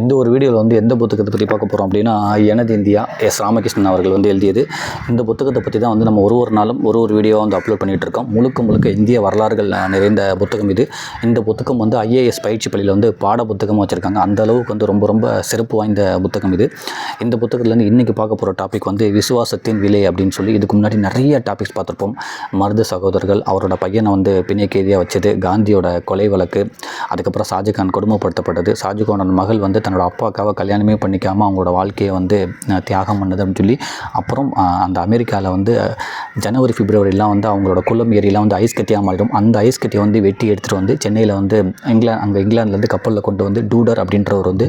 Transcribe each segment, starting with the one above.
இந்த ஒரு வீடியோவில் வந்து எந்த புத்தகத்தை பற்றி பார்க்க போகிறோம் அப்படின்னா எனது இந்தியா எஸ். ராமகிருஷ்ணன் அவர்கள் வந்து எழுதியது. இந்த புத்தகத்தை பற்றி தான் வந்து நம்ம ஒரு ஒரு நாளும் ஒரு ஒரு வீடியோ வந்து அப்லோட் பண்ணிகிட்டு இருக்கோம். முழுக்க முழுக்க இந்திய வரலாறுகள் நிறைந்த புத்தகம் இது. இந்த புத்தகம் வந்து ஐஏஎஸ் பயிற்சி பள்ளியில் வந்து பாட புத்தகமாக வச்சுருக்காங்க. அந்த அளவுக்கு வந்து ரொம்ப ரொம்ப சிறப்பு வாய்ந்த புத்தகம் இது. இந்த புத்தகத்துலேருந்து இன்றைக்கி பார்க்க போகிற டாபிக் வந்து விசுவாசத்தின் விலை அப்படின்னு சொல்லி இதுக்கு முன்னாடி நிறைய டாபிக்ஸ் பார்த்துருப்போம். மருது சகோதரர்கள் அவரோட பையனை வந்து பிணைக்கைதியாக வச்சது காந்தியோட கொலை வழக்கு அதுக்கப்புறம் ஷாஜகான் கொடுமைப்படுத்தப்பட்டது. ஷாஜகானோட மகள் வந்து தன்னோட அப்பாக்காவை கல்யாணமே பண்ணிக்காமல் அவங்களோட வாழ்க்கையை வந்து தியாகம் பண்ணது அப்படின்னு சொல்லி அப்புறம் அந்த அமெரிக்காவில் வந்து ஜனவரி பிப்ரவரிலாம் வந்து அவங்களோட குளம் ஏரியெலாம் வந்து ஐஸ் கட்டியாக மாறிடும். அந்த ஐஸ் கட்டியை வந்து வெட்டி எடுத்துகிட்டு வந்து சென்னையில் வந்து இங்கிலாந்து அங்கே இங்கிலாந்துலேருந்து கப்பலில் கொண்டு வந்து டூடர் அப்படின்றவர் வந்து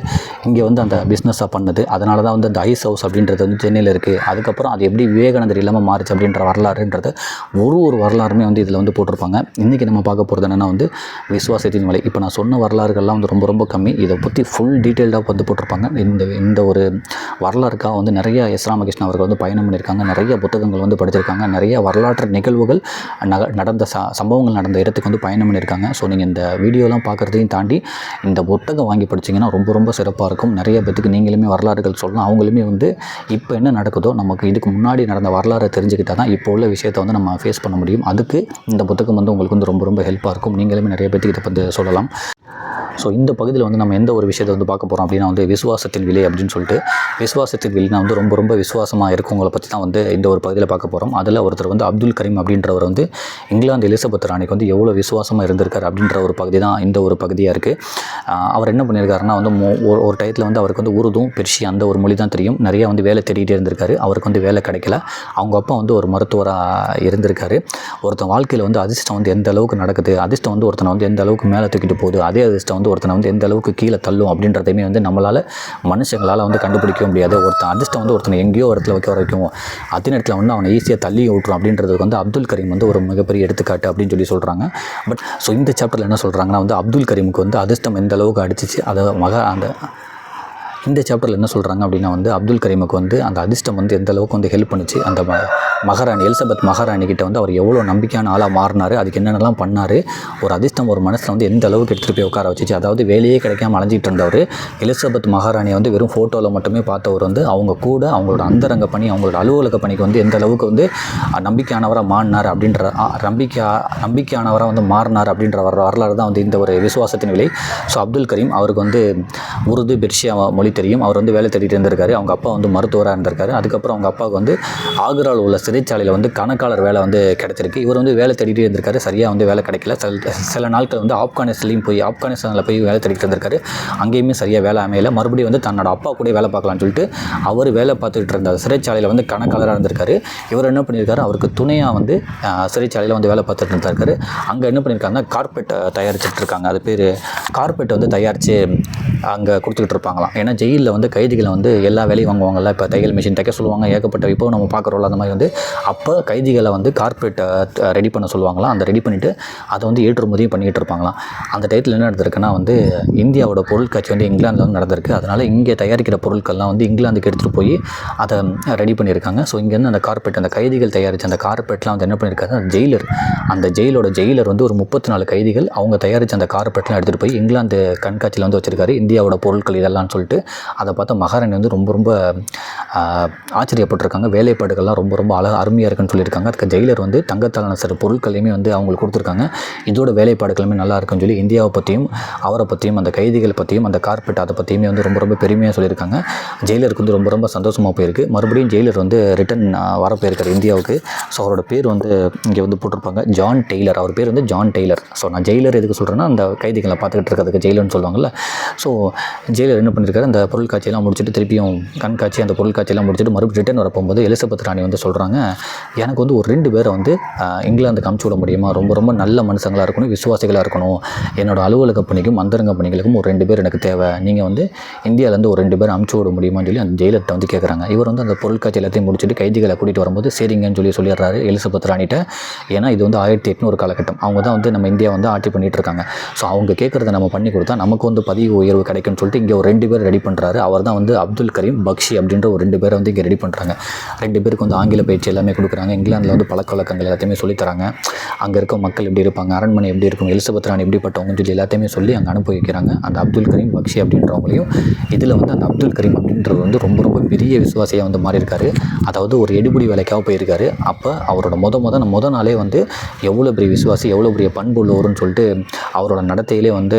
இங்கே வந்து அந்த பிஸ்னஸாக பண்ணது. அதனால தான் வந்து அந்த ஐஸ் ஹவுஸ் அப்படின்றது வந்து சென்னையில் இருக்குது அதுக்கப்புறம் அது எப்படி விவேகானந்தர் இல்லாமல் மாறிச்சு அப்படின்ற வரலாறுன்றது ஒரு ஒரு வரலாறுமே வந்து இதில் வந்து போட்டிருப்பாங்க. இன்றைக்கி நம்ம பார்க்க போகிறது என்னென்னா வந்து விசுவாசத்தின் மலை இப்போ நான் சொன்ன வரலாறுகள்லாம் வந்து ரொம்ப ரொம்ப கம்மி. இதை பற்றி ஃபுல் டீட்டெயில்டாக வந்து போட்டிருப்பாங்க. இந்த இந்த ஒரு வரலாறுக்காக வந்து நிறைய எஸ். ராமகிருஷ்ணன் அவர்கள் வந்து பயணம் பண்ணியிருக்காங்க. நிறைய புத்தகங்கள் வந்து படிச்சிருக்காங்க. நிறைய வரலாற்று நிகழ்வுகள் நடந்த ச சம்பவங்கள் நடந்த இடத்துக்கு வந்து பயணம் பண்ணியிருக்காங்க. ஸோ நீங்கள் இந்த வீடியோலாம் பார்க்குறதையும் தாண்டி இந்த புத்தகம் வாங்கி படிச்சீங்கன்னா ரொம்ப ரொம்ப சிறப்பாக இருக்கும். நிறைய பேத்துக்கு நீங்களுமே வரலாறுகள் சொல்லலாம். அவங்களுமே வந்து இப்போ என்ன நடக்குதோ நமக்கு இதுக்கு முன்னாடி நடந்த வரலாறை தெரிஞ்சுக்கிட்டால் தான் இப்போ உள்ள விஷயத்தை வந்து நம்ம ஃபேஸ் பண்ண முடியும். அதுக்கு இந்த புத்தகம் வந்து உங்களுக்கு வந்து ரொம்ப ரொம்ப ஹெல்ப்பாக இருக்கும். நீங்களுமே நிறைய பேத்துக்கு இதை பற்றி சொல்லலாம். ஸோ இந்த பகுதியில் வந்து நம்ம எந்த ஒரு விஷயத்தை வந்து பார்க்க போகிறோம் அப்படின்னா வந்து விசுவாசத்தின் விலை அப்படின்னு சொல்லிட்டு விசுவாசத்தின் விலைனா வந்து ரொம்ப ரொம்ப விசுவாசமாக இருக்கவங்களை பற்றி தான் வந்து இந்த ஒரு பகுதியில் பார்க்க போகிறோம் அதில் ஒருத்தர் வந்து அப்துல் கரீம் அப்படின்றவர் வந்து இங்கிலாந்து எலிசபெத் ராணிக்கு வந்து எவ்வளோ விசுவாசமாக இருந்திருக்காரு அப்படின்ற ஒரு பகுதி தான் இந்த ஒரு பகுதியாக இருக்குது அவர் என்ன பண்ணியிருக்காருன்னா வந்து மோ- ஒரு ஒரு டயத்தில் வந்து அவருக்கு வந்து உருதும் பெர்ஷி அந்த ஒரு மொழி தான் தெரியும். நிறைய வந்து வேலை தேடிட்டே இருந்திருக்காரு. அவருக்கு வந்து வேலை கிடைக்கல. அவங்க அப்பா வந்து ஒரு மருத்துவராக இருந்திருக்காரு. ஒருத்தன் வாழ்க்கையில் வந்து அதிர்ஷ்டம் வந்து எந்த அளவுக்கு நடக்குது அதிர்ஷ்டம் வந்து ஒருத்தனை வந்து எந்த அளவுக்கு மேலே தூக்கிட்டு போகுது அதே அதிர்ஷ்டம் வந்து ஒருத்தனை வந்து எந்த அளவுக்கு கீழே தள்ளும் அப்படின்றதையுமே வந்து நம்மளால் மனுஷங்களால் வந்து கண்டுபிடிக்க முடியாது. ஒருத்தன் அதிர்ஷ்டம் வந்து ஒருத்தனை எங்கேயோ ஒரு இடத்துல வைக்க வரைக்கும். அதே நேரத்தில் வந்து அவனை ஈஸியாக தள்ளி விட்டுரும் அப்படின்றதுக்கு வந்து அப்துல் கரீம் வந்து ஒரு மிகப்பெரிய எடுத்துக்காட்டு அப்படின்னு சொல்லி சொல்கிறாங்க பட் ஸோ இந்த சாப்டரில் என்ன சொல்கிறாங்கன்னா வந்து அப்துல் கரீமுக்கு வந்து அதிர்ஷ்டம் எந்த அளவுக்கு அடிச்சிச்சு அதை மக அந்த இந்த சாப்டரில் என்ன சொல்கிறாங்க அப்படின்னா வந்து அப்துல் கரீமுக்கு வந்து அந்த அதிர்ஷ்டம் வந்து எந்த அளவுக்கு வந்து ஹெல்ப் பண்ணுச்சு? அந்த ம- மகாராணி எலிசபெத் மகாராணி கிட்ட வந்து அவர் எவ்வளோ நம்பிக்கையான ஆளாக மாறினார்? அதுக்கு என்னென்னலாம் பண்ணார்? ஒரு அதிர்ஷ்டம் ஒரு மனசில் வந்து எந்த அளவுக்கு எடுத்துகிட்டு போய் உட்கார வச்சுச்சு? அதாவது வேலையே கிடைக்காம அலைஞ்சிட்டு இருந்தவர். எலிசபெத் மகாராணியை வந்து வெறும் ஃபோட்டோவில் மட்டுமே பார்த்தவர் வந்து அவங்க கூட அவங்களோட அந்தரங்க பணி அவங்களோட அலுவலக பணிக்கு வந்து எந்த அளவுக்கு வந்து நம்பிக்கையானவராக மாறினார் அப்படின்ற நம்பிக்கை நம்பிக்கையானவராக வந்து மாறினார் அப்படின்ற வர வரலாறு தான் வந்து இந்த ஒரு விசுவாசத்தின் விலை. ஸோ அப்துல் கரீம் அவருக்கு வந்து உருது பெர்ஷியா மொழி தெரியும். அவர் வந்து வேலை தேடிட்டு இருந்திருக்காரு. அவங்க அப்பா வந்து மருத்துவராக இருந்திருக்காரு. அதுக்கப்புறம் அவங்க அப்பாவுக்கு வந்து ஆக்ராவில் உள்ள சிறைச்சாலையில் வந்து கணக்காளர் வேலை வந்து கிடைச்சிருக்கு இவர் வந்து வேலை தேடிட்டு இருந்திருக்காரு. சரியாக வந்து வேலை கிடைக்கல. சில சில நாட்கள் வந்து ஆப்கானிஸ்தான்லையும் போய் ஆப்கானிஸ்தானில் போய் வேலை தேடிட்டு இருந்திருக்காரு. அங்கேயுமே சரியாக வேலை அமையல. மறுபடியும் வந்து தன்னோட அப்பா கூட வேலை பார்க்கலாம்னு சொல்லிட்டு அவர் வேலை பார்த்துக்கிட்டு இருந்தார் சிறைச்சாலையில் வந்து கணக்காளராக இருந்திருக்காரு. இவர் என்ன பண்ணியிருக்காரு? அவருக்கு துணையாக வந்து சிறைச்சாலையில் வந்து வேலை பார்த்துட்டு இருந்திருக்காரு. அங்கே என்ன பண்ணியிருக்காங்கன்னா கார்பெட் தயாரிச்சுட்டு இருக்காங்க. அது பேர் கார்பெட் வந்து தயாரித்து அங்கே கொடுத்துக்கிட்டு இருப்பாங்களாம் ஏன்னா ஜெயிலில் வந்து கைதிகளை வந்து எல்லா வேலையும் வாங்குவாங்கல்ல. இப்போ தையல் மிஷின் தைக்க சொல்லுவாங்க. ஏகப்பட்ட இப்போ நம்ம பார்க்குறோம்ல அந்த மாதிரி வந்து அப்போ கைதிகளை வந்து கார்பெட் ரெடி பண்ண சொல்லுவாங்களாம். அந்த ரெடி பண்ணிவிட்டு அதை வந்து ஏற்றுமதியும் பண்ணிக்கிட்டு இருப்பாங்களாம் அந்த டயத்தில் என்ன நடந்திருக்குன்னா வந்து இந்தியாவோட பொருட்காட்சி வந்து இங்கிலாந்தில் வந்து நடந்திருக்கு. அதனால் இங்கே தயாரிக்கிற பொருட்கள்லாம் வந்து இங்கிலாந்துக்கு எடுத்துகிட்டு போய் அதை ரெடி பண்ணியிருக்காங்க. ஸோ இங்கேருந்து அந்த கார்பெட் அந்த கைதிகள் தயாரித்த அந்த கார்பெட்லாம் வந்து என்ன பண்ணியிருக்காங்க அந்த ஜெயிலர் அந்த ஜெயிலோட ஜெயிலர் வந்து ஒரு முப்பத்தி நாலு கைதிகள் அவங்க தயாரித்த அந்த கார்பெட்லாம் எடுத்துகிட்டு போய் இங்கிலாந்து கண்காட்சியில் வந்து வச்சிருக்காரு. இந்தியாவோட பொருட்கள் இதெல்லாம் சொல்லிட்டு அதை பார்த்து மகாராணி வந்து ரொம்ப ரொம்ப ஆச்சரியப்பட்டிருக்காங்க. வேலைப்பாடுகள்லாம் ரொம்ப ரொம்ப அழகாக அருமையாக இருக்குன்னு சொல்லியிருக்காங்க. அதுக்கு ஜெயிலர் வந்து தங்கத்தாலான சில பொருட்களையுமே வந்து அவங்களுக்கு கொடுத்துருக்காங்க. இதோட வேலைப்பாடுகளுமே நல்லா இருக்குன்னு சொல்லி இந்தியாவை பற்றியும் அவரை பற்றியும் அந்த கைதிகள் பற்றியும் அந்த கார்பெட் அதை பற்றியுமே வந்து ரொம்ப ரொம்ப பெருமையாக சொல்லியிருக்காங்க. ஜெயிலருக்கு வந்து ரொம்ப ரொம்ப சந்தோஷமாக போயிருக்கு. மறுபடியும் ஜெயிலர் வந்து ரிட்டன் வர போயிருக்கார் இந்தியாவுக்கு. ஸோ அவரோட பேர் வந்து இங்கே வந்து போட்டிருப்பாங்க. ஜான் டெய்லர் அவர் பேர் வந்து ஜான் டெய்லர் ஸோ நான் ஜெயிலர் எதுக்கு சொல்கிறேன்னா அந்த கைதிகளை பார்த்துக்கிட்டு இருக்கிறதுக்கு ஜெயிலர்னு சொல்லுவாங்கல்ல. ஸோ ஜெயிலர் என்ன பண்ணியிருக்காரு அந்த பொருட்காட்சியெல்லாம் முடிச்சுட்டு திருப்பியும் கண்காட்சி அந்த பொருட்காட்சியெல்லாம் முடிச்சுட்டு மறுபடியும் ரிட்டர்ன் வர எலிசபெத் ராணி வந்து சொல்கிறாங்க எனக்கு வந்து ஒரு ரெண்டு பேரை வந்து இங்கிலாந்து இங்கிலாந்துக்கு அமுச்சு விட முடியுமா? ரொம்ப ரொம்ப நல்ல மனுஷங்களாக இருக்கணும் விசுவாசிகளாக இருக்கணும். என்னோட அலுவலக பணிக்கும் அந்தரங்க பணிகளுக்கும் ஒரு ரெண்டு பேர் எனக்கு தேவை. நீங்கள் வந்து இந்தியாவிலேருந்து ஒரு ரெண்டு பேர் அமுச்சு விட முடியுமான்னு சொல்லி அந்த ஜெயிலர்கிட்ட வந்து கேட்குறாங்க இவர் வந்து அந்த பொருட்காட்சி எல்லாத்தையும் முடிச்சுட்டு கைதிகளை கூட்டிகிட்டு வரும்போது சரிங்கன்னு சொல்லி சொல்லிடுறாரு எலிசபெத் ராணிட்ட. ஏன்னா இது வந்து ஆயிரத்தி எட்நூறு காலகட்டம். அவங்க தான் வந்து நம்ம இந்தியா வந்து ஆட்சி பண்ணிகிட்டு இருக்காங்க. ஸோ அவங்க கேட்குறத நம்ம பண்ணி கொடுத்தா நமக்கு வந்து பதிவு உயர்வு கிடைக்கும்னு சொல்லிட்டு இங்கே ஒரு ரெண்டு பேர் ரெடி பண்ணுறாரு அவர் தான் வந்து அப்துல் கரீம் பக்ஷி அப்படின்ற ஒரு ரெண்டு பேரை வந்து இங்கே ரெடி பண்ணுறாங்க ரெண்டு பேருக்கு வந்து ஆங்கில பயிற்சி எல்லாமே கொடுக்குறாங்க. இங்கிலாந்தில் வந்து பழக்க வழக்கங்கள் எல்லாத்தையுமே சொல்லித் தராங்க. அங்கே இருக்க மக்கள் எப்படி இருப்பாங்க அரண்மனை எப்படி இருக்கும் எலிசபெத் ராணி எப்படிப்பட்டவங்கன்னு சொல்லி எல்லாத்தையுமே சொல்லி அங்கே அனுப்பி வைக்கிறாங்க. அந்த அப்துல் கரீம் பக்ஷி அப்படின்றவங்களையும் இதில் வந்து அந்த அப்துல் கரீம் அப்படின்றது வந்து ரொம்ப ரொம்ப பெரிய விசுவாசியாக வந்து மாறி இருக்காரு அதாவது ஒரு எடுபடி வேலைக்காக போயிருக்காரு. அப்போ அவரோட முத மொத முத நாளே வந்து எவ்வளோ பெரிய விசுவாசி எவ்வளோ பெரிய பண்பு உள்ளவருன்னு சொல்லிட்டு அவரோட நடத்தையிலே வந்து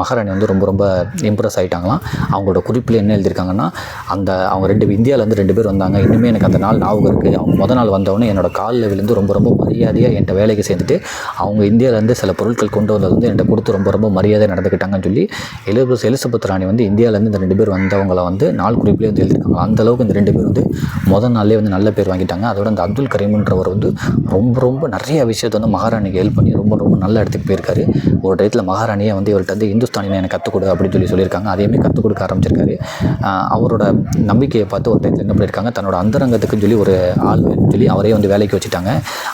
மகாராணி வந்து ரொம்ப ரொம்ப இம்ப்ரெஸ் ஆகிட்டாங்களாம் அவங்களோட குறிப்பில் என்ன எழுதியிருக்காங்கன்னா அந்த அவங்க ரெண்டு இந்தியாவிலேருந்து ரெண்டு பேர் வந்தாங்க. இன்னுமே எனக்கு அந்த நாள் ஞாபகம் இருக்குது அவங்க முத நாள் வந்தவொடனே என்னோட காலில் விழுந்து ரொம்ப ரொம்ப மரியாதையாக என்கிட்ட வேலைக்கு சேர்ந்துட்டு அவங்க இந்தியாவிலேருந்து சில பொருட்கள் கொண்டு வந்தது வந்து என்கிட்ட கொடுத்து ரொம்ப ரொம்ப மரியாதை நடந்துக்கிட்டாங்கன்னு சொல்லி எலிசபெத் எலிசபெத் ராணி வந்து இந்தியாவிலேருந்து இந்த ரெண்டு பேர் வந்தவங்களை வந்து நாள் குறிப்பிலே வந்து எழுதியிருக்காங்க அந்தளவுக்கு இந்த ரெண்டு பேர் வந்து முதல் நாள்லேயே வந்து நல்ல பேர் வாங்கிட்டாங்க. அதோட அந்த அப்துல் கரீம்ன்றவர் வந்து ரொம்ப ரொம்ப நிறைய விஷயத்தை வந்து மகாராணிக்கு ஹெல்ப் பண்ணி ரொம்ப ரொம்ப நல்ல இடத்துக்கு போயிருக்காரு. ஒரு டயத்தில் மகாராணியை வந்து இவர்கிட்ட வந்து இந்துஸ்தானியில் எனக்கு கற்றுக் கொடு அப்படின்னு சொல்லி சொல்லியிருக்காங்க. அதையுமே கற்றுக் கொடுக்க ஆரம்பிச்சிருக்காரு. அவரோட நம்பிக்கையை பார்த்து ஒரு டயத்தில் என்ன பண்ணியிருக்காங்க தன்னோட அந்தரங்கத்துக்குன்னு சொல்லி ஒரு ஆள் வேணும்னு சொல்லி அவரே வந்து வேலைக்கு வச்சுட்டாங்க.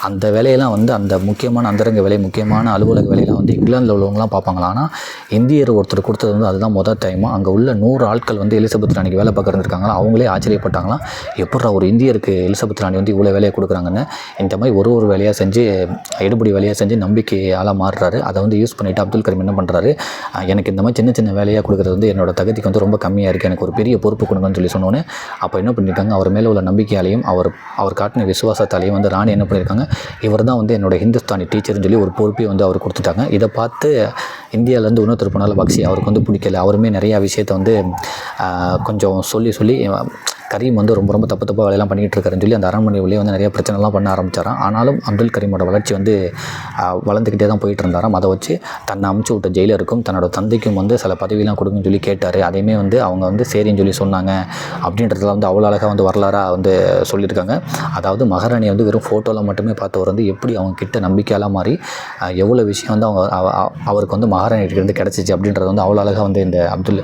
அந்த வேலையெல்லாம் வந்து அந்த முக்கியமான அந்தரங்க வேலை முக்கியமான அலுவலக வேலையெல்லாம் வந்து இங்கிலாந்தில் உள்ளவங்களாம் பார்ப்பாங்களா ஆனால் இந்தியர் ஒருத்தர் கொடுத்தது வந்து அதுதான் முதல் டைமாக அங்கே உள்ள நூறு ஆட்கள் வந்து எலிசபெத் ராணிக்கு வேலை பார்க்க இருந்திருக்காங்களா அவங்களே ஆச்சரியப்பட்டாங்களாம். எப்பட்றா ஒரு இந்தியருக்கு எலிசபெத் ராணி வந்து இவ்வளோ வேலையை கொடுக்குறாங்கன்னு. இந்த மாதிரி ஒரு ஒரு வேலையாக செஞ்சு எடுபடி வேலையாக செஞ்சு நம்பிக்கையால் மாறுறாரு. அதை வந்து யூஸ் பண்ணிவிட்டு அப்துல் கரீம் என்ன பண்ணுறாரு எனக்கு இந்த மாதிரி சின்ன சின்ன வேலை வேலையாக கொடுக்குறது வந்து என்னோட தகுதிக்கு வந்து ரொம்ப கம்மியாக இருக்குது எனக்கு ஒரு பெரிய பொறுப்பு கொடுங்கன்னு சொல்லி சொன்னோன்னே அப்போ என்ன பண்ணியிருக்காங்க அவர் மேலே உள்ள நம்பிக்கையாலையும் அவர் அவர் காட்டின விசுவாசத்தாலையும் வந்து ராணி என்ன பண்ணியிருக்காங்க இவர் தான் வந்து என்னோட ஹிந்துஸ்தானி டீச்சர்னு சொல்லி ஒரு பொறுப்பையும் வந்து அவர் கொடுத்துட்டாங்க. இதை பார்த்து இந்தியாவிலேருந்து இன்னொருத்தர் போனாலும் பக்ஸி அவருக்கு வந்து பிடிக்கல. அவருமே நிறையா விஷயத்தை வந்து கொஞ்சம் சொல்லி சொல்லி கரீம் வந்து ரொம்ப ரொம்ப தப்பு தப்பாக வேலையெல்லாம் பண்ணிகிட்டு இருக்காருன்னு சொல்லி அந்த அரண்மனை உள்ளே வந்து நிறைய பிரச்சனைலாம் பண்ண ஆரம்பிச்சாராம். ஆனாலும் அப்துல் கரீமோட வளர்ச்சி வந்து வளர்ந்துக்கிட்டே தான் போயிட்டு இருந்தாராம். அதை வச்சு தன்னை அமுச்சு விட்ட ஜெயிலருக்கும் தன்னோட தந்தைக்கும் வந்து சில பதவியெல்லாம் கொடுங்கன்னு சொல்லி கேட்டார். அதையுமே வந்து அவங்க வந்து சரின்னு சொல்லி சொன்னாங்க. அப்படின்றதுல வந்து அவ்வளோ அழகாக வந்து வரலாறாக வந்து சொல்லியிருக்காங்க. அதாவது மகாராணியை வந்து வெறும் ஃபோட்டோவில் மட்டுமே பார்த்தவர் வந்து எப்படி அவங்க கிட்ட நம்பிக்கையெல்லாம் மாறி எவ்வளோ விஷயம் வந்து அவங்க அவருக்கு வந்து மகாராணிகிட்டேருந்து கிடச்சிச்சு அப்படின்றது வந்து அவ்வளோ அழகாக வந்து இந்த அப்துல்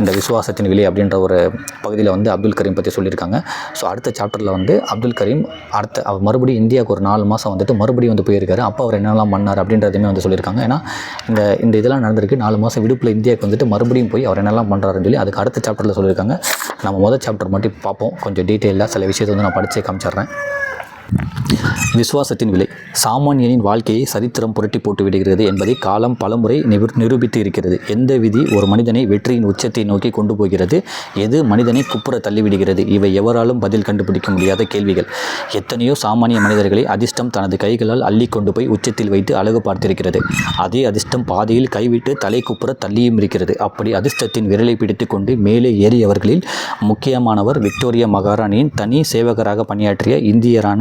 இந்த விசுவாசத்தின் விலை அப்படின்ற ஒரு பகுதியில் வந்து அப்துல் கரீம் பற்றி சொல்லியிருக்காங்க. ஸோ அடுத்த சாப்டரில் வந்து அப்துல் கரீம் அடுத்த அவர் மறுபடியும் இந்தியாவுக்கு ஒரு நாலு மாதம் வந்துட்டு மறுபடியும் வந்து போயிருக்காரு. அப்போ அவர் என்னெல்லாம் பண்ணார் அப்படின்றதுமே வந்து சொல்லியிருக்காங்க. ஏன்னா இந்த இந்த இதெல்லாம் நடந்திருக்கு. நாலு மாதம் விடுப்பில் இந்தியாவுக்கு வந்துட்டு மறுபடியும் போய் அவர் என்னெல்லாம் பண்ணுறாருன்னு சொல்லி அதுக்கு அடுத்த சாப்டரில் சொல்லியிருக்காங்க. நம்ம முதல் சாப்டர் மட்டும் பார்ப்போம். கொஞ்சம் டீட்டெயிலாக சில விஷயத்தை வந்து நான் படிச்சே காமிச்சிடுறேன். விசுவாசத்தின் விலை. சாமானியனின் வாழ்க்கையை சரித்திரம் புரட்டி போட்டு விடுகிறது என்பதை காலம் பலமுறை நிரூபித்து இருக்கிறது. எந்த விதி ஒரு மனிதனை வெற்றியின் உச்சத்தை நோக்கி கொண்டு போகிறது? எது மனிதனை குப்புற தள்ளிவிடுகிறது? இவை எவராலும் பதில் கண்டுபிடிக்க முடியாத கேள்விகள். எத்தனையோ சாமானிய மனிதர்களை அதிர்ஷ்டம் தனது கைகளால் அள்ளி கொண்டு போய் உச்சத்தில் வைத்து அழகு பார்த்திருக்கிறது. அதே அதிர்ஷ்டம் பாதையில் கைவிட்டு தலை குப்புற தள்ளியும் இருக்கிறது. அப்படி அதிர்ஷ்டத்தின் விரலை பிடித்து கொண்டு மேலே ஏறியவர்களில் முக்கியமானவர் விக்டோரியா மகாராணியின் தனி சேவகராக பணியாற்றிய இந்தியரான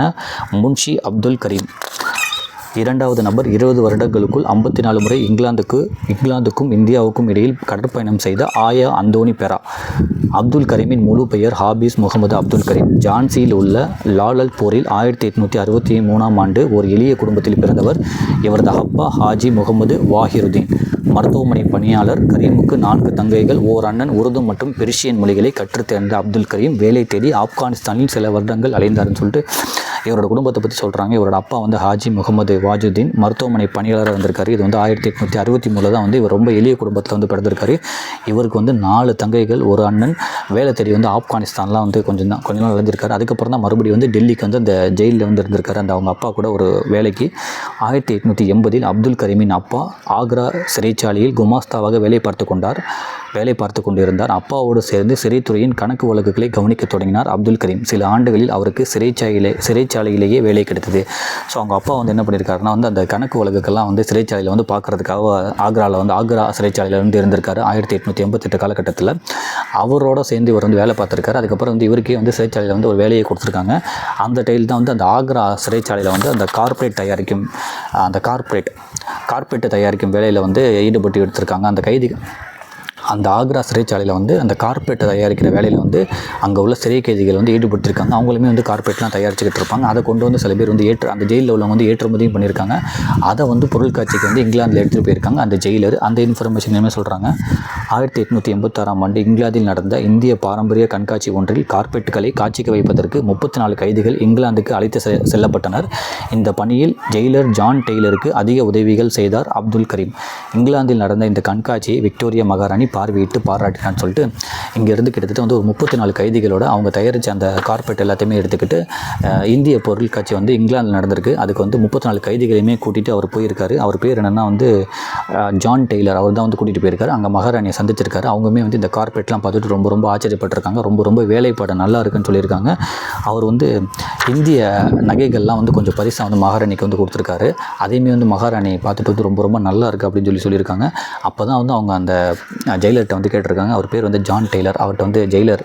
முன்ஷி அப்துல் கரீம். இரண்டாவது நபர் இருபது வருடங்களுக்குள் ஐம்பத்தி நாலு முறை இங்கிலாந்துக்கு இங்கிலாந்துக்கும் இந்தியாவுக்கும் இடையில் கடற்பயணம் செய்த ஆயா அந்தோனி பெரா. அப்துல் கரீமின் முழு பெயர் ஹாபிஸ் முகமது அப்துல் கரீம். ஜான்சியில் உள்ள லாலல் போரில் ஆயிரத்தி எட்நூற்றி அறுபத்தி மூணாம் ஆண்டு ஒரு எளிய குடும்பத்தில் பிறந்தவர் இவரது அப்பா ஹாஜி முகமது வாஹிருதீன். மருத்துவமனை பணியாளர் கரீமுக்கு நான்கு தங்கைகள் ஓர் அண்ணன் உருது மற்றும் பெர்ஷியன் மொழிகளை கற்றுத் தேர்ந்த அப்துல் கரீம் வேலை தேடி ஆப்கானிஸ்தானில் சில வருடங்கள் அலைந்தார்னு சொல்லிட்டு இவரோட குடும்பத்தை பற்றி சொல்கிறாங்க இவரோட அப்பா வந்து ஹாஜி முகமது வாஜுதீன். மருத்துவமனை பணியாளராக வந்திருக்காரு இது வந்து ஆயிரத்தி எட்நூற்றி அறுபத்தி மூணில் தான் வந்து இவர் ரொம்ப எளிய குடும்பத்தில் வந்து பிறந்திருக்காரு. இவருக்கு வந்து நாலு தங்கைகள் ஒரு அண்ணன். வேலை தேடி வந்து ஆப்கானிஸ்தான்லாம் வந்து கொஞ்சம் தான் கொஞ்ச நாள் இழந்திருக்காரு அதுக்கப்புறம் தான் மறுபடியும் வந்து டெல்லிக்கு வந்து அந்த ஜெயிலில் வந்து இருந்திருக்காரு. அந்த அவங்க அப்பா கூட ஒரு வேலைக்கு. ஆயிரத்தி எட்நூற்றி எண்பதில் அப்துல் கரீமின் அப்பா ஆக்ரா சிறைச்சாலையில் குமாஸ்தாவாக வேலை பார்த்து கொண்டார். வேலை பார்த்து கொண்டிருந்தார். அப்பாவோடு சேர்ந்து சிறைத்துறையின் கணக்கு வழக்குகளை கவனிக்க தொடங்கினார் அப்துல் கரீம். சில ஆண்டுகளில் அவருக்கு சிறைச்சாலையிலே சிறைச்சாலையிலேயே வேலை கிடைத்தது. ஸோ அவங்க அப்பா வந்து என்ன பண்ணியிருக்காருன்னா வந்து அந்த கணக்கு வழக்குக்கெல்லாம் வந்து சிறைச்சாலையில் வந்து பார்க்குறதுக்காக ஆக்ராவில் வந்து ஆக்ரா சிறைச்சாலையில் வந்து இருந்திருக்காரு. ஆயிரத்தி எட்நூற்றி எண்பத்தெட்டு காலகட்டத்தில் அவரோட சேர்ந்து இவர் வந்து வேலை பார்த்துருக்காரு. அதுக்கப்புறம் வந்து இவருக்கே வந்து சிறைச்சாலையில் வந்து ஒரு வேலையை கொடுத்துருக்காங்க. அந்த டைல் தான் வந்து அந்த ஆக்ரா சிறைச்சாலையில் வந்து அந்த கார்ப்பரேட் தயாரிக்கும் அந்த கார்ப்பரேட் கார்ப்பரேட்டை தயாரிக்கும் வேலையில் வந்து ஈடுபட்டு எடுத்திருக்காங்க. அந்த கைதி அந்த ஆக்ரா சிறைச்சாலையில் வந்து அந்த கார்பெட்டை தயாரிக்கிற வேலையில் வந்து அங்கே உள்ள சிறை கைதிகள் வந்து ஈடுபட்டிருக்காங்க. அவங்களுமே வந்து கார்பெட்லாம் தயாரிச்சுக்கிட்டு இருப்பாங்க. அதை கொண்டு வந்து சில பேர் வந்து ஏற்று அந்த ஜெயிலில் உள்ளவங்க வந்து ஏற்றுமதியும் பண்ணியிருக்காங்க. அதை வந்து பொருட்காட்சிக்கு வந்து இங்கிலாந்தில் எடுத்துகிட்டு போயிருக்காங்க. அந்த ஜெயிலர் அந்த இன்ஃபர்மேஷன் என்ன சொல்கிறாங்க ஆயிரத்தி எட்நூற்றி எண்பத்தாறாம் ஆண்டு இங்கிலாந்தில் நடந்த இந்திய பாரம்பரிய கண்காட்சி ஒன்றில் கார்பெட்டுகளை காட்சிக்கு வைப்பதற்கு முப்பத்தி நாலு கைதிகள் இங்கிலாந்துக்கு அழைத்து செ- செல்லப்பட்டனர். இந்த பணியில் ஜெயிலர் ஜான் டெய்லருக்கு அதிக உதவிகள் செய்தார் அப்துல் கரீம். இங்கிலாந்தில் நடந்த இந்த கண்காட்சியை விக்டோரியா மகாராணி பார்வையிட்டு பாராட்டினான்னு சொல்லிட்டு இங்கேருந்து கிட்டத்தட்ட வந்து ஒரு முப்பத்தி நாலு கைதிகளோட அவங்க தயாரித்த அந்த கார்பெட் எல்லாத்தையுமே எடுத்துக்கிட்டு இந்திய பொருட்காட்சி வந்து இங்கிலாந்தில் நடந்திருக்கு. அதுக்கு வந்து முப்பத்தி நாலு கைதிகளையுமே கூட்டிகிட்டு அவர் போயிருக்காரு. அவர் பேர் என்னென்னா வந்து ஜான் டெய்லர். அவர் தான் வந்து கூட்டிகிட்டு போயிருக்காரு. அங்கே மகாராணியை சந்திச்சிருக்காரு. அவங்களுமே வந்து இந்த கார்பெட்லாம் பார்த்துட்டு ரொம்ப ரொம்ப ஆச்சரியப்பட்டிருக்காங்க. ரொம்ப ரொம்ப வேலைப்பாடு நல்லா இருக்குன்னு சொல்லியிருக்காங்க. அவர் வந்து இந்திய நகைகள்லாம் வந்து கொஞ்சம் பரிசாக வந்து மகாராணிக்கு வந்து கொடுத்துருக்காரு. அதையுமே வந்து மகாராணி பார்த்துட்டு வந்து ரொம்ப ரொம்ப நல்லா இருக்குது அப்படின்னு சொல்லி சொல்லியிருக்காங்க. அப்போ தான் வந்து அவங்க அந்த ஜெயிலர்கிட்ட வந்து கேட்டிருக்காங்க. அவர் பேர் வந்து ஜான் டெய்லர். அவர்கிட்ட வந்து ஜெயிலர்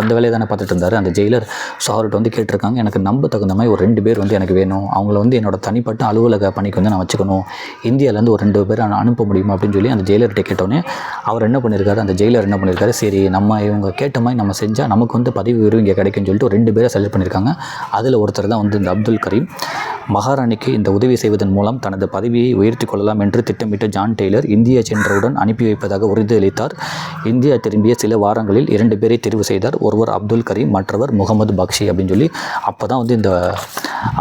அந்த வேலையை தானே பார்த்துட்டு இருந்தார். அந்த ஜெயிலர் ஸோ அவர்கிட்ட வந்து கேட்டிருக்காங்க. எனக்கு நம்ப தகுந்த மாதிரி ஒரு ரெண்டு பேர் வந்து எனக்கு வேணும். அவங்கள வந்து என்னோட தனிப்பட்ட அலுவலக பணிக்கு வந்து நான் வச்சுக்கணும். இந்தியாவிலேருந்து ஒரு ரெண்டு பேர் அனுப்ப முடியுமா அப்படின்னு சொல்லி அந்த ஜெயிலர்கிட்ட கேட்டோன்னே அவர் என்ன பண்ணியிருக்காரு அந்த ஜெயிலர் என்ன பண்ணியிருக்காரு சரி நம்ம இவங்க கேட்ட மாதிரி நம்ம செஞ்சால் நமக்கு வந்து பதவி உயர்வு இங்கே கிடைக்கும்னு சொல்லிட்டு ஒரு ரெண்டு பேரை செலக்ட் பண்ணியிருக்காங்க அதில் ஒருத்தர் தான் வந்து இந்த அப்துல் கரீம். மகாராணிக்கு இந்த உதவி செய்வதன் மூலம் தனது பதவியை உயர்த்தி கொள்ளலாம் என்று திட்டமிட்ட ஜான் டெய்லர் இந்தியா சென்றவுடன் அனுப்பி வைப்பதாக உறுதியளித்தார். இந்தியா திரும்பிய சில வாரங்களில் இரண்டு பேரை தெரிவு செய்தார். ஒருவர் அப்துல் கரீம் மற்றவர் முகமது பக்ஷி அப்படின்னு சொல்லி அப்போ தான் வந்து இந்த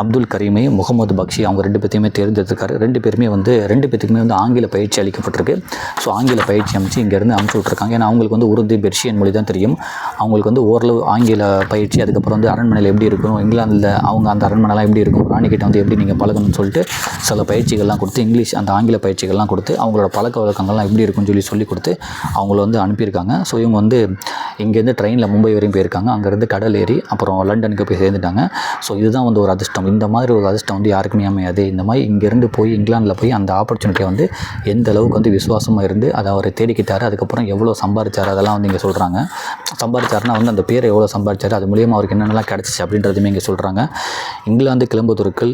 அப்துல் கரீமையும் முகமது பக்ஷி அவங்க ரெண்டு பேர்த்தையுமே தேர்ந்தெடுத்துருக்காரு. ரெண்டு பேருமே வந்து ரெண்டு பேத்துக்குமே வந்து ஆங்கில பயிற்சி அளிக்கப்பட்டிருக்கு. ஸோ ஆங்கில பயிற்சி அமைச்சு இங்கேருந்து அனுப்பிச்சு விட்ருக்காங்க ஏன்னா அவங்களுக்கு வந்து உருது பெர்ஷியன் மொழி தான் தெரியும். அவங்களுக்கு வந்து ஓரளவு ஆங்கில பயிற்சி அதுக்கப்புறம் வந்து அரண்மனையில் எப்படி இருக்கும் இங்கிலாந்தில் அவங்க அந்த அரண்மனைலாம் எப்படி இருக்கும் ராணிக்கிட்ட வந்து எப்படி நீங்கள் பழகணும்னு சொல்லிட்டு சில பயிற்சிகள்லாம் கொடுத்து இங்கிலீஷ் அந்த ஆங்கில பயிற்சிகள்லாம் கொடுத்து அவங்களோட பழக்க வழக்கங்கள்லாம் எப்படி இருக்கும்னு சொல்லி சொல்லி கொடுத்து அவங்கள வந்து அனுப்பியிருக்காங்க. ஸோ இவங்க வந்து இங்கேருந்து ட்ரெயினில் மும்பை வரையும் போயிருக்காங்க. அங்கேருந்து கடல் ஏறி அப்புறம் லண்டனுக்கு போய் சேர்ந்துட்டாங்க. ஸோ இதுதான் வந்து ஒரு அதிர்ஷ்டம். இந்த மாதிரி ஒரு அதிர்ஷ்டம் வந்து யாருக்குமே அமையாது. இந்த மாதிரி இங்கேருந்து போய் இங்கிலாந்தில் போய் அந்த ஆப்பர்ச்சுனிட்டியை வந்து எந்த அளவுக்கு வந்து விசுவாசமாக இருந்து அதை அவர் தேடிக்கிட்டார் அதுக்கப்புறம் எவ்வளோ சம்பாதிச்சார் அதெல்லாம் வந்து இங்கே சொல்கிறாங்க சம்பாதிச்சார்னா வந்து அந்த பேரை எவ்வளோ சம்பாதிச்சார் அது மூலியமாக அவருக்கு என்னென்னலாம் கிடச்சிச்சு அப்படின்றதுமே இங்கே சொல்கிறாங்க இங்கிலாந்து கிளம்புவதற்குள்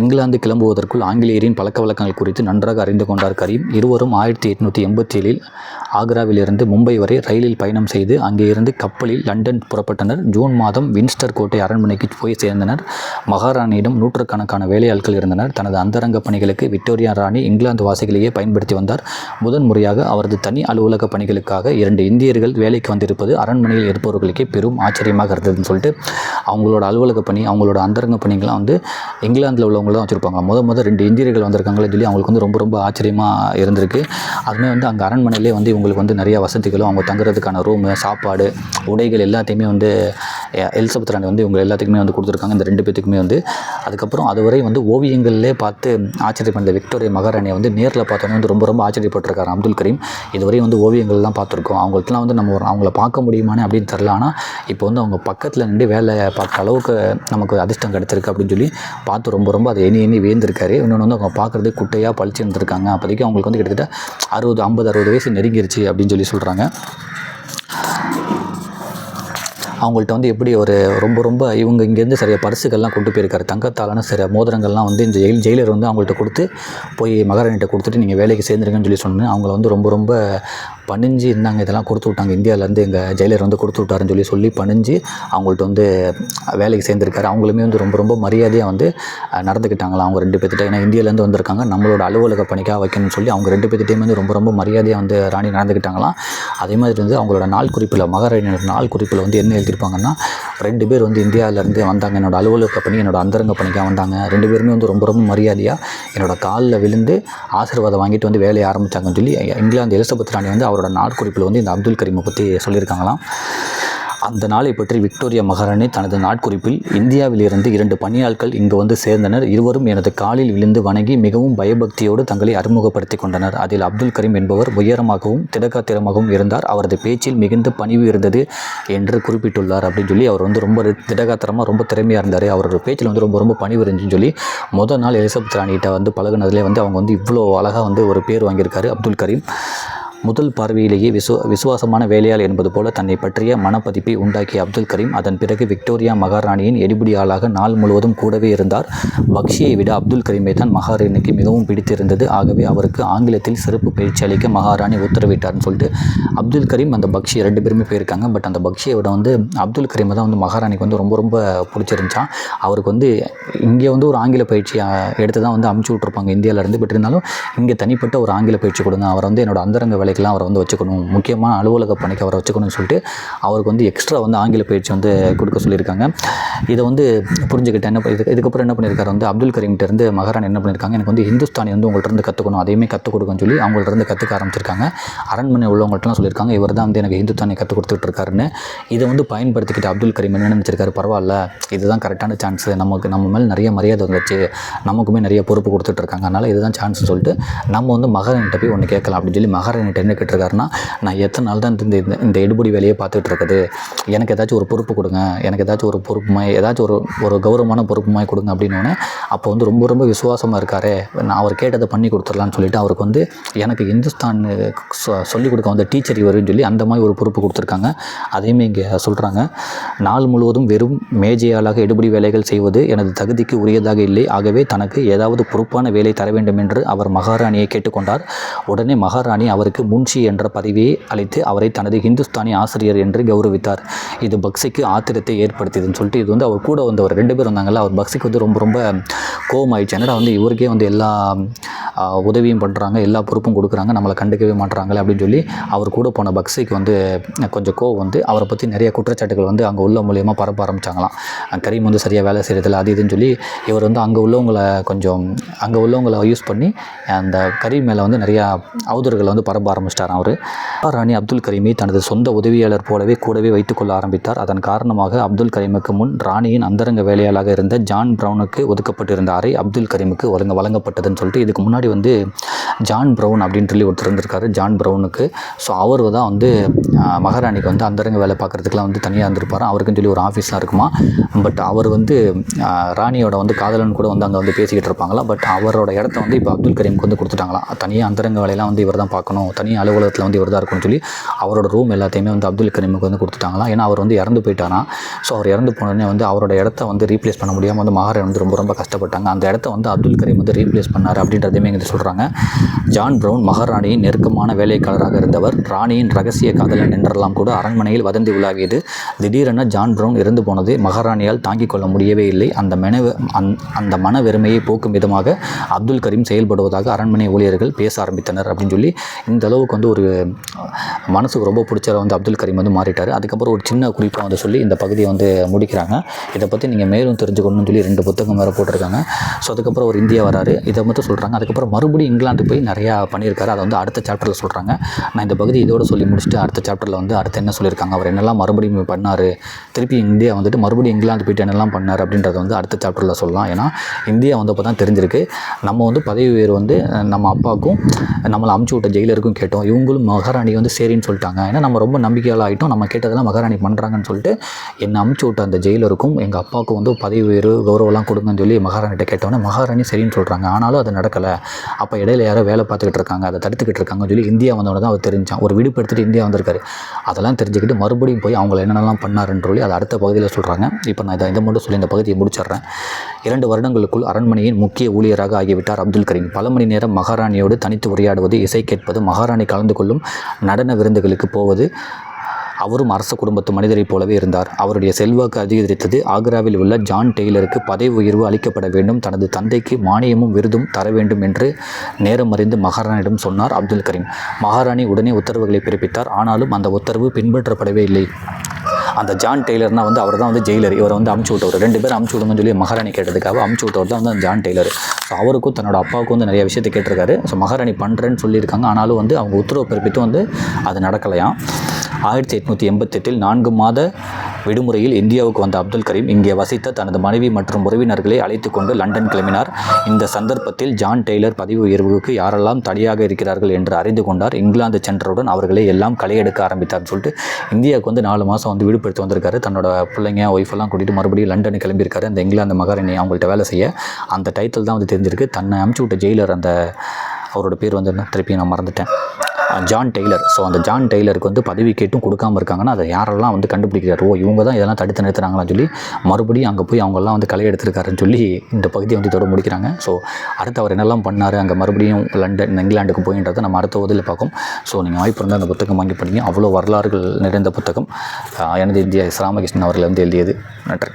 இங்கிலாந்து கிளம்புவதற்குள் ஆங்கிலேயரின் பழக்க வழக்கங்கள் குறித்து நன்றாக அறிந்து கொண்டார் கரீம். இருவரும் ஆயிரத்தி எட்நூற்றி எண்பத்தி ஏழில் ஆக்ராவிலிருந்து மும்பை வரை ரயிலில் பயணம் செய்து அங்கே இருந்து கப்பலில் லண்டன் புறப்பட்டனர். ஜூன் மாதம் வின்ஸ்டர் கோட்டை அரண்மனைக்கு போய் சேர்ந்தனர். மகாராணியிடம் நூற்றுக்கணக்கான வேலையாட்கள் இருந்தனர். தனது அந்தரங்க பணிகளுக்கு விக்டோரியா ராணி இங்கிலாந்து வாசிகளையே பயன்படுத்தி வந்தார். முதன் முறையாக அவரது தனி அலுவலக பணிகளுக்காக இரண்டு இந்தியர்கள் வேலைக்கு வந்திருப்பது அரண்மனையில் இருப்பவர்களுக்கே பெரும் ஆச்சரியமாக இருந்ததுன்னு சொல்லிட்டு அவங்களோட அலுவலக பணி அவங்களோட அந்தரங்க பணிகள்லாம் வந்து இங்கிலாந்தில் உள்ளவங்க தான் வச்சுருப்பாங்க. முத முத ரெண்டு இந்தியர்கள் வந்திருக்காங்களே சொல்லி அவங்களுக்கு வந்து ரொம்ப ரொம்ப ஆச்சரியமாக இருந்திருக்கு. அதுவுமே வந்து அங்கே அரண்மனையிலே வந்து இவங்களுக்கு வந்து நிறைய வசதிகளும் அவங்க தங்குறதுக்கான ரூமு சாப்பாடு உடைகள் எல்லாத்தையுமே வந்து எலிசபெத் ராணி வந்து இவங்க எல்லாத்துக்குமே வந்து கொடுத்துருக்காங்க இந்த ரெண்டு பேத்துக்குமே வந்து. அதுக்கப்புறம் அதுவரை வந்து ஓவியங்கள்லே பார்த்து ஆச்சரியப்பட்ட விக்டோரியா மகாராணியை வந்து நேரில் பார்த்தோன்னே வந்து ரொம்ப ரொம்ப ஆச்சரியப்பட்டிருக்காரு அப்துல் கரீம். இதுவரையும் வந்து ஓவியங்கள்லாம் பார்த்துருக்கோம். அவங்களுக்குலாம் வந்து நம்ம அவங்கள பார்க்க முடியுமானே அப்படின்னு தெரில ஆனால் இப்போ வந்து அவங்க பக்கத்தில் நின்று வேலை பார்க்குற அளவுக்கு நமக்கு அதிர்ஷ்டம் கிடச்சிருக்கு அப்படின்னு சொல்லி பார்த்து ரொம்ப ரொம்ப அதை எண்ணி எண்ணி வேந்திருக்காரு இன்னொன்று வந்து அவங்க பார்க்குறது குட்டையாக பழிச்சு இருந்திருக்காங்க. அப்போதைக்கு அவங்களுக்கு வந்து கிட்டத்தட்ட அறுபது ஐம்பது அறுபது வயசு நெருங்கிருச்சு அப்படின்னு சொல்லி சொல்கிறாங்க அவங்கள்ட்ட வந்து எப்படி ஒரு ரொம்ப ரொம்ப இவங்க இங்கேருந்து சரியாக பரிசுகள்லாம் கொண்டு போயிருக்காரு. தங்கத்தாலான சில மோதிரங்கள்லாம் வந்து இந்த ஜெயில் ஜெயிலர் வந்து அவங்கள்ட்ட கொடுத்து போய் மகாராணிகிட்ட கொடுத்துட்டு நீங்கள் வேலைக்கு சேர்ந்துருங்கன்னு சொல்லி சொன்னேன். அவங்கள வந்து ரொம்ப ரொம்ப பணிஞ்சு இருந்தாங்க. இதெல்லாம் கொடுத்து விட்டாங்க. இந்தியாவிலேருந்து எங்கள் ஜெயிலர் வந்து கொடுத்து விட்டாருன்னு சொல்லி சொல்லி பணிஞ்சு அவங்கள்ட்ட வந்து வேலைக்கு சேர்ந்துருக்காரு. அவங்களுமே வந்து ரொம்ப ரொம்ப மரியாதையாக வந்து நடந்துக்கிட்டாங்களா அவங்க ரெண்டு பேர்த்திட்ட. ஏன்னா இந்தியாவிலேருந்து வந்திருக்காங்க. நம்மளோட அலுவலக பணிக்காக வைக்கணும்னு சொல்லி அவங்க ரெண்டு பேர்த்திட்டையும் வந்து ரொம்ப ரொம்ப மரியாதையாக வந்து ராணி நடந்துக்கிட்டாங்களாம் அதே மாதிரி வந்து அவங்களோட நாள் குறிப்பில் மகாராணியோட நாள் குறிப்பில் வந்து என்ன எழுதியிருப்பாங்கன்னா ரெண்டு பேர் வந்து இந்தியாவிலேருந்து வந்தாங்க. என்னோட அலுவலக பணி என்னோட அந்தரங்க பணிக்காக வந்தாங்க. ரெண்டு பேருமே வந்து ரொம்ப ரொம்ப மரியாதையாக என்னோட காலில் விழுந்து ஆசீர்வாதம் வாங்கிட்டு வந்து வேலையை ஆரம்பித்தாங்கன்னு சொல்லி இங்கிலாந்து எலிசபெத் ராணி வந்து அவரோட நாட்குறிப்பில் வந்து இந்த அப்துல் கரீமை பற்றி சொல்லியிருக்காங்களாம். அந்த நாளை பற்றி விக்டோரியா மகாராணி தனது நாட்குறிப்பில் இந்தியாவிலிருந்து இரண்டு பணியாட்கள் இங்கு வந்து சேர்ந்தனர். இருவரும் எனது காலில் விழுந்து வணங்கி மிகவும் பயபக்தியோடு தங்களை அறிமுகப்படுத்தி கொண்டனர். அதில் அப்துல் கரீம் என்பவர் உயரமாகவும் திடகாத்திரமாகவும் இருந்தார். அவரது பேச்சில் மிகுந்த பணிவு இருந்தது என்று குறிப்பிட்டுள்ளார் அப்படின்னு சொல்லி அவர் வந்து ரொம்ப திடகாத்திரமாக ரொம்ப திறமையாக இருந்தார். அவரோட பேச்சில் வந்து ரொம்ப ரொம்ப பணிவு இருந்துச்சுன்னு சொல்லி முதல் நாள் எலிசபெத் ராணிகிட்ட வந்து பழகுனதுலேயே வந்து அவங்க வந்து இவ்வளோ அழகாக வந்து ஒரு பேர் வாங்கியிருக்காரு அப்துல் கரீம். முதல் பார்வையிலேயே விசு விசுவாசமான வேலையாள் என்பது போல தன்னை பற்றிய மனப்பதிப்பை உண்டாக்கிய அப்துல் கரீம் அதன் பிறகு விக்டோரியா மகாராணியின் எடுபடியாளாக ஆளாக நாள் முழுவதும் கூடவே இருந்தார். பக்ஷியை விட அப்துல் கரீமை தான் மகாராணிக்கு மிகவும் பிடித்திருந்தது. ஆகவே அவருக்கு ஆங்கிலத்தில் சிறப்பு பயிற்சி அளிக்க மகாராணி உத்தரவிட்டார்னு சொல்லிட்டு அப்துல் கரீம் அந்த பக்ஷி ரெண்டு பேருமே போயிருக்காங்க. பட் அந்த பக்ஷியை விட வந்து அப்துல் கரீமை தான் வந்து மகாராணிக்கு வந்து ரொம்ப ரொம்ப பிடிச்சிருந்துச்சான் அவருக்கு வந்து இங்கே வந்து ஒரு ஆங்கில பயிற்சி எடுத்து தான் வந்து அமுச்சு விட்ருப்பாங்க இந்தியாவிலேருந்து பட் இருந்தாலும் இங்கே தனிப்பட்ட ஒரு ஆங்கில பயிற்சி கொடுங்க. அவர் வந்து என்னோட அந்தரங்க வேலை வேலைக்கெல்லாம் அவரை வந்து வச்சுக்கணும். முக்கியமான அலுவலக பணிக்கு அவரை வச்சுக்கணும்னு சொல்லிட்டு அவருக்கு வந்து எக்ஸ்ட்ரா வந்து ஆங்கில பயிற்சி வந்து கொடுக்க சொல்லியிருக்காங்க. இதை வந்து புரிஞ்சுக்கிட்டேன் என்ன இது இதுக்கப்புறம் என்ன பண்ணியிருக்காரு வந்து அப்துல் கரீம்கிட்ட இருந்து மகாராணி என்ன பண்ணியிருக்காங்க எனக்கு வந்து ஹிந்துஸ்தானி வந்து உங்கள்கிட்ட இருந்து கற்றுக்கணும் அதையுமே கற்றுக் கொடுக்கணும்னு சொல்லி அவங்கள்ட்ட இருந்து கற்றுக்க ஆரம்பிச்சிருக்காங்க. அரண்மனை உள்ளவங்கள்ட்டலாம் சொல்லியிருக்காங்க இவர் தான் வந்து எனக்கு ஹிந்துஸ்தானி கற்றுக் கொடுத்துட்டு இருக்காருன்னு. இதை வந்து பயன்படுத்திக்கிட்டு அப்துல் கரீம் என்ன நினச்சிருக்காரு பரவாயில்ல இதுதான் கரெக்டான சான்ஸ் நமக்கு நம்ம மேலே நிறைய மரியாதை வந்துச்சு. நமக்குமே நிறைய பொறுப்பு கொடுத்துட்டு இருக்காங்க. அதனால் இதுதான் சான்ஸ்னு சொல்லிட்டு நம்ம வந்து மகாராணிகிட்ட போய் ஒன்று கேட்கலாம் அப்படின்னு சொல்லி மகாராணிகிட்ட என்ன கேட்டிருக்காருன்னா நான் எத்தனை நாள் தான் இந்த இந்த- இந்த எடுபடி வேலையை பார்த்துட்டு இருக்குது எனக்கு ஏதாச்சும் ஒரு பொறுப்பு கொடுங்க. எனக்கு ஏதாச்சும் ஒரு பொறுப்புமாய் ஏதாச்சும் ஒரு ஒரு கௌரவமான பொறுப்புமாய் கொடுங்க அப்படின்னோடனே அப்போ வந்து ரொம்ப ரொம்ப விசுவாசமாக இருக்கார். நான் அவர் கேட்டதை பண்ணி கொடுத்துடலான்னு சொல்லிட்டு அவருக்கு வந்து எனக்கு இந்துஸ்தான் சொ- சொல்லிக் கொடுக்க வந்த டீச்சர் இவருன்னு சொல்லி அந்த மாதிரி ஒரு பொறுப்பு கொடுத்துருக்காங்க. அதையுமே இங்கே சொல்கிறாங்க நாள் முழுவதும் வெறும் மேஜையாளாக எடுபடி வேலைகள் செய்வது எனது தகுதிக்கு உரியதாக இல்லை. ஆகவே தனக்கு ஏதாவது பொறுப்பான வேலை தர வேண்டும் என்று அவர் மகாராணியை கேட்டுக்கொண்டார். உடனே மகாராணி அவருக்கு முன்ஷி என்ற பதவியை அளித்து அவரை தனது ஹிந்துஸ்தானி ஆசிரியர் என்று கௌரவித்தார். இது பக்ஸிக்கு ஆத்திரத்தை ஏற்படுத்தியதுன்னு சொல்லிட்டு இது வந்து அவர் கூட வந்தவர். ரெண்டு பேர் வந்தாங்கல்ல அவர் பக்ஸிக்கு வந்து ரொம்ப ரொம்ப கோவமாயிடுச்சு. என்னடா வந்து இவருக்கே வந்து எல்லா உதவியும் பண்ணுறாங்க எல்லா பொறுப்பும் கொடுக்குறாங்க நம்மளை கண்டுக்கவே மாட்றாங்களே அப்படின்னு சொல்லி அவர் கூட போன பக்ஸிக்கு வந்து கொஞ்சம் கோவம் வந்து அவரை பற்றி நிறைய குற்றச்சாட்டுகள் வந்து அங்கே உள்ள மூலியமாக பரப்ப ஆரம்பிச்சாங்களாம். கரீம் வந்து சரியாக வேலை செய்கிறதில்ல அது இதுன்னு சொல்லி இவர் வந்து அங்கே உள்ளவங்களை கொஞ்சம் அங்கே உள்ளவங்களை யூஸ் பண்ணி அந்த கரீம் மேலே வந்து நிறையா அவதூறுகளை வந்து பரப்ப ஆரம்பிச்சிட்டாராம் அவர். ராணி அப்துல் கரீமை தனது சொந்த உதவியாளர் போலவே கூடவே வைத்துக்கொள்ள ஆரம்பித்தார். அதன் காரணமாக அப்துல் கரீமுக்கு முன் ராணியின் அந்தரங்க வேலையாளாக இருந்த ஜான் ப்ரௌனுக்கு ஒதுக்கப்பட்டிருந்த அறை அப்துல் கரீமுக்கு வழங்க வழங்கப்பட்டதுன்னு சொல்லிட்டு இதுக்கு முன்னாடி வந்து ஜான் ப்ரௌன் அப்படின்னு சொல்லி ஒருத்தர் இருந்திருக்காரு ஜான் ப்ரௌனுக்கு. ஸோ அவர் தான் வந்து மகாராணிக்கு வந்து அந்தரங்க வேலை பார்க்குறதுக்குலாம் வந்து தனியாக இருந்திருப்பார்? அவருக்குன்னு சொல்லி ஒரு ஆஃபீஸ்லாம் இருக்குமா? பட் அவர் வந்து ராணியோட வந்து காதலன் கூட வந்து அங்கே வந்து பேசிக்கிட்டு இருப்பாங்களா? பட் அவரோட இடத்த வந்து இப்போ அப்துல் கரீமுக்கு வந்து கொடுத்துட்டாங்களாம் தனியாக அந்தரங்க வேலையெல்லாம் வந்து இவர் தான் பார்க்கணும் தனி அலுவலகத்தில் வந்து இவர் தான் இருக்கும்னு சொல்லி அவரோட ரூம் எல்லாத்தையுமே வந்து அப்துல் கரீமுக்கு வந்து கொடுத்துட்டாங்களாம். ஏன்னா அவர் வந்து இறந்து போயிட்டாராம் ஸோ அவர் இறந்து போனோடனே வந்து அவரோட இடத்த வந்து ரீப்ளேஸ் பண்ண முடியாமல் வந்து மகாராணி வந்து ரொம்ப ரொம்ப கஷ்டப்பட்டாங்க. அந்த இடத்த வந்து அப்துல் கரீம் வந்து ரீப்ளேஸ் பண்ணார் அப்படின்றதையுமே இங்கே சொல்கிறாங்க ஜான் பிரவுன் மகாராணியின் நெருக்கமான வேலைக்காரராக இருந்தவர் ராணியின் ரகசிய காதலன் என்றெல்லாம் கூட அரண்மனையில் வதந்தி உலாகியது திடீரென ஜான் பிரவுன் இறந்து போனது மகாராணியால் தாங்கிக் கொள்ள முடியவே இல்லை. அந்த மன அந்- அந்த மன வெறுமையை போக்கும் விதமாக அப்துல் கரீம் செயல்படுவதாக அரண்மனை ஊழியர்கள் பேச ஆரம்பித்தனர் அப்படின்னு சொல்லி இந்த அளவுக்கு வந்து ஒரு மனசுக்கு ரொம்ப பிடிச்ச வந்து அப்துல் கரீம் வந்து மாறிட்டார். அதுக்கப்புறம் ஒரு சின்ன குறிப்பாக வந்து சொல்லி இந்த பகுதியை வந்து முடிக்கிறாங்க. இதை பற்றி நீங்கள் மேலும் தெரிஞ்சுக்கணும்னு சொல்லி ரெண்டு புத்தகம் வேறு போட்டிருக்காங்க. ஸோ அதுக்கப்புறம் ஒரு இந்தியா வராரு. இதை மட்டும் சொல்கிறாங்க அதுக்கப்புறம் மறுபடியும் இங்கிலாந்து போய் நிறையா பண்ணியிருக்காரு. அதை வந்து அடுத்த சாப்டரில் சொல்கிறாங்க நான் இந்த பகுதி இதோட சொல்லி முடிச்சுட்டு அடுத்த சாப்டரில் வந்து அடுத்து என்ன சொல்லியிருக்காங்க? அவர் என்னெல்லாம் மறுபடியும் பண்ணார்? திருப்பி இந்தியா வந்துட்டு மறுபடியும் இங்கிலாந்து போயிட்டு என்னெல்லாம் பண்ணார் அப்படின்றத வந்து அடுத்த சாப்டரில் சொல்லலாம். ஏன்னா இந்தியா வந்தப்போ தான் தெரிஞ்சிருக்கு. நம்ம வந்து பதவி உயர்வு வந்து நம்ம அப்பாவுக்கும் நம்மளை அமுச்சு விட்ட ஜெயிலருக்கும் கேட்டோம். இவங்களும் மகாராணி வந்து சரின்னு சொல்லிட்டாங்க. ஏன்னா நம்ம ரொம்ப நம்பிக்கையால் ஆகிட்டோம் நம்ம கேட்டதெல்லாம் மகாராணி பண்ணுறாங்கன்னு சொல்லிட்டு என்னை அமுச்சு விட்ட அந்த ஜெயிலருக்கும் எங்கள் அப்பாவுக்கும் வந்து பதவி உயர்வு கௌரவம்லாம் கொடுங்கன்னு சொல்லி மகாராணிகிட்ட கேட்டோன்னே மகாராணி சரின்னு சொல்கிறாங்க ஆனாலும் அது நடக்கலை. அப்போ இடையில யாரோ வேலை பார்த்துக்கிட்டு இருக்காங்க. அதை தடுத்துக்கிட்டு இருக்காங்கன்னு சொல்லி இந்தியா வந்தோடனே தான் அவர் தெரிஞ்சான். ஒரு விடுப்பு எடுத்துகிட்டு இந்தியா வந்திருக்காரு. அதெல்லாம் தெரிஞ்சுக்கிட்டு மறுபடியும் போய் அவங்கள என்னென்னலாம் பண்ணாருன்னு சொல்லி அதை அடுத்த பகுதியில் சொல்கிறாங்க இப்போ நான் இதை இதை மட்டும் சொல்லி இந்த பகுதியை முடிச்சிடுறேன். இரண்டு வருடங்களுக்குள் அரண்மனையின் முக்கிய ஊழியராக ஆகிவிட்டார் அப்துல் கரீம். பல மணி நேரம் மகாராணியோடு தனித்து உரையாடுவது இசை கேட்பது மகாராணி கலந்து கொள்ளும் நடன விருந்துகளுக்கு போவது. அவரும் அரச குடும்பத்து மனிதரைப் போலவே இருந்தார். அவருடைய செல்வாக்கு அதிகரித்தது. ஆக்ராவில் உள்ள ஜான் டெய்லருக்கு பதவி உயர்வு அளிக்கப்பட வேண்டும். தனது தந்தைக்கு மானியமும் விருதும் தர வேண்டும் என்று நேரம் அறிந்து மகாராணியிடம் சொன்னார் அப்துல் கரீம். மகாராணி உடனே உத்தரவுகளை பிறப்பித்தார். ஆனாலும் அந்த உத்தரவு பின்பற்றப்படவே இல்லை. அந்த ஜான் டெய்லர்னா வந்து அவர் தான் வந்து ஜெயிலர் இவரை வந்து அமுச்சு விட்டவர். ரெண்டு பேரும் அமுச்சு விடுங்கன்னு சொல்லி மகாராணி கேட்டதுக்காக அமுச்சு விட்டவர் தான் வந்து அந்த ஜான் டெய்லர் ஸோ அவருக்கும் தன்னோட அப்பாவுக்கும் வந்து நிறைய விஷயத்தை கேட்டிருக்காரு. ஸோ மகாராணி பண்ணுறேன்னு சொல்லியிருக்காங்க. ஆனாலும் வந்து அவங்க உத்தரவு பிறப்பித்து வந்து அது நடக்கலையாம். ஆயிரத்தி எட்நூற்றி எண்பத்தெட்டில் நான்கு மாத விடுமுறையில் இந்தியாவுக்கு வந்த அப்துல் கரீம் இங்கே வசித்த தனது மனைவி மற்றும் உறவினர்களை அழைத்து கொண்டு லண்டன் கிளம்பினார். இந்த சந்தர்ப்பத்தில் ஜான் டெய்லர் பதிவு உயர்வுக்கு யாரெல்லாம் தடையாக இருக்கிறார்கள் என்று அறிந்து கொண்டார். இங்கிலாந்து சென்றவுடன் அவர்களை எல்லாம் களையெடுக்க ஆரம்பித்தார் சொல்லிட்டு இந்தியாவுக்கு வந்து நாலு மாதம் வந்து விடுபடுத்தி வந்திருக்காரு. தன்னோட பிள்ளைங்க ஒய்ஃபெல்லாம் கூட்டிகிட்டு மறுபடியும் லண்டன் கிளம்பியிருக்காரு. அந்த இங்கிலாந்து மகாராணி அவங்கள்ட்ட வேலை செய்ய அந்த டைட்டில் தான் வந்து தெரிஞ்சிருக்கு. தன்னை அமுச்சு விட்ட ஜெயிலர் அந்த அவரோட பேர் வந்து என்ன? திருப்பி நான் மறந்துட்டேன். ஜான் டெய்லர் ஸோ அந்த ஜான் டெய்லருக்கு வந்து பதவி கேட்டும் கொடுக்காம இருக்காங்கன்னா அதை யாரெல்லாம் வந்து கண்டுபிடிக்கிறார் ஓ இவங்க தான் இதெல்லாம் தடுத்து நிறுத்துறாங்களான்னு சொல்லி மறுபடியும் அங்கே போய் அவங்கெல்லாம் வந்து களை எடுத்திருக்காருன்னு சொல்லி இந்த பகுதியை வந்து இதோட முடிக்கிறாங்க. ஸோ அடுத்து அவர் என்னெல்லாம் பண்ணார் அங்கே மறுபடியும் லண்டன் இங்கிலாந்துக்கு போயின்றதை நம்ம அடுத்த உதவியில் பார்க்கும் ஸோ நீங்கள் வாய்ப்பு இருந்தால் அந்த புத்தகம் வாங்கி படிங்க. அவ்வளோ வரலாறுகள் நிறைந்த புத்தகம். எனது இந்தியா ராமகிருஷ்ணன் அவர்கள் வந்து எழுதியது. நன்றி.